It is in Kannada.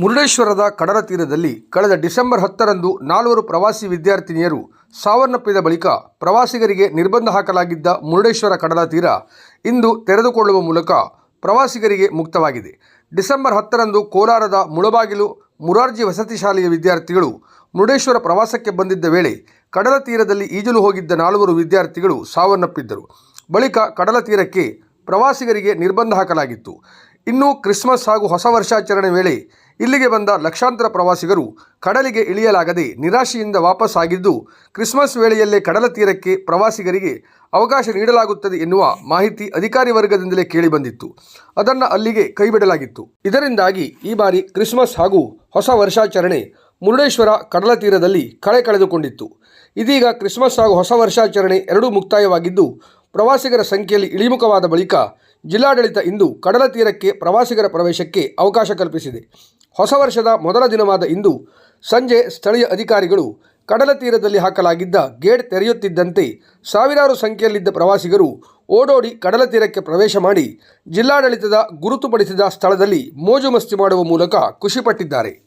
ಮುರುಡೇಶ್ವರದ ಕಡಲ ತೀರದಲ್ಲಿ ಕಳೆದ ಡಿಸೆಂಬರ್ ಹತ್ತರಂದು ನಾಲ್ವರು ಪ್ರವಾಸಿ ವಿದ್ಯಾರ್ಥಿನಿಯರು ಸಾವನ್ನಪ್ಪಿದ ಬಳಿಕ ಪ್ರವಾಸಿಗರಿಗೆ ನಿರ್ಬಂಧ ಹಾಕಲಾಗಿದ್ದ ಮುರುಡೇಶ್ವರ ಕಡಲ ತೀರ ಇಂದು ತೆರೆದುಕೊಳ್ಳುವ ಮೂಲಕ ಪ್ರವಾಸಿಗರಿಗೆ ಮುಕ್ತವಾಗಿದೆ. ಡಿಸೆಂಬರ್ ಹತ್ತರಂದು ಕೋಲಾರದ ಮುಳಬಾಗಿಲು ಮುರಾರ್ಜಿ ವಸತಿ ಶಾಲೆಯ ವಿದ್ಯಾರ್ಥಿಗಳು ಮುರುಡೇಶ್ವರ ಪ್ರವಾಸಕ್ಕೆ ಬಂದಿದ್ದ ವೇಳೆ ಕಡಲ ತೀರದಲ್ಲಿ ಈಜಲು ಹೋಗಿದ್ದ ನಾಲ್ವರು ವಿದ್ಯಾರ್ಥಿಗಳು ಸಾವನ್ನಪ್ಪಿದ್ದರು. ಬಳಿಕ ಕಡಲ ತೀರಕ್ಕೆ ಪ್ರವಾಸಿಗರಿಗೆ ನಿರ್ಬಂಧ ಹಾಕಲಾಗಿತ್ತು. ಇನ್ನು ಕ್ರಿಸ್ಮಸ್ ಹಾಗೂ ಹೊಸ ವರ್ಷಾಚರಣೆ ವೇಳೆ ಇಲ್ಲಿಗೆ ಬಂದ ಲಕ್ಷಾಂತರ ಪ್ರವಾಸಿಗರು ಕಡಲಿಗೆ ಇಳಿಯಲಾಗದೆ ನಿರಾಶೆಯಿಂದ ವಾಪಸ್ ಆಗಿದ್ದು, ಕ್ರಿಸ್ಮಸ್ ವೇಳೆಯಲ್ಲೇ ಕಡಲ ತೀರಕ್ಕೆ ಪ್ರವಾಸಿಗರಿಗೆ ಅವಕಾಶ ನೀಡಲಾಗುತ್ತದೆ ಎನ್ನುವ ಮಾಹಿತಿ ಅಧಿಕಾರಿ ವರ್ಗದಿಂದಲೇ ಕೇಳಿಬಂದಿತ್ತು. ಅದನ್ನು ಅಲ್ಲಿಗೆ ಕೈಬಿಡಲಾಗಿತ್ತು. ಇದರಿಂದಾಗಿ ಈ ಬಾರಿ ಕ್ರಿಸ್ಮಸ್ ಹಾಗೂ ಹೊಸ ವರ್ಷಾಚರಣೆ ಮುರುಡೇಶ್ವರ ಕಡಲ ತೀರದಲ್ಲಿ ಕಳೆ ಕಳೆದುಕೊಂಡಿತ್ತು. ಇದೀಗ ಕ್ರಿಸ್ಮಸ್ ಹಾಗೂ ಹೊಸ ವರ್ಷಾಚರಣೆ ಎರಡೂ ಮುಕ್ತಾಯವಾಗಿದ್ದು ಪ್ರವಾಸಿಗರ ಸಂಖ್ಯೆಯಲ್ಲಿ ಇಳಿಮುಖವಾದ ಬಳಿಕ ಜಿಲ್ಲಾಡಳಿತ ಇಂದು ಕಡಲ ತೀರಕ್ಕೆ ಪ್ರವಾಸಿಗರ ಪ್ರವೇಶಕ್ಕೆ ಅವಕಾಶ ಕಲ್ಪಿಸಿದೆ. ಹೊಸ ವರ್ಷದ ಮೊದಲ ದಿನವಾದ ಇಂದು ಸಂಜೆ ಸ್ಥಳೀಯ ಅಧಿಕಾರಿಗಳು ಕಡಲ ತೀರದಲ್ಲಿ ಹಾಕಲಾಗಿದ್ದ ಗೇಟ್ ತೆರೆಯುತ್ತಿದ್ದಂತೆ ಸಾವಿರಾರು ಸಂಖ್ಯೆಯಲ್ಲಿದ್ದ ಪ್ರವಾಸಿಗರು ಓಡೋಡಿ ಕಡಲ ತೀರಕ್ಕೆ ಪ್ರವೇಶ ಮಾಡಿ ಜಿಲ್ಲಾಡಳಿತದ ಗುರುತುಪಡಿಸಿದ ಸ್ಥಳದಲ್ಲಿ ಮೋಜು ಮಸ್ತಿ ಮಾಡುವ ಮೂಲಕ ಖುಷಿಪಟ್ಟಿದ್ದಾರೆ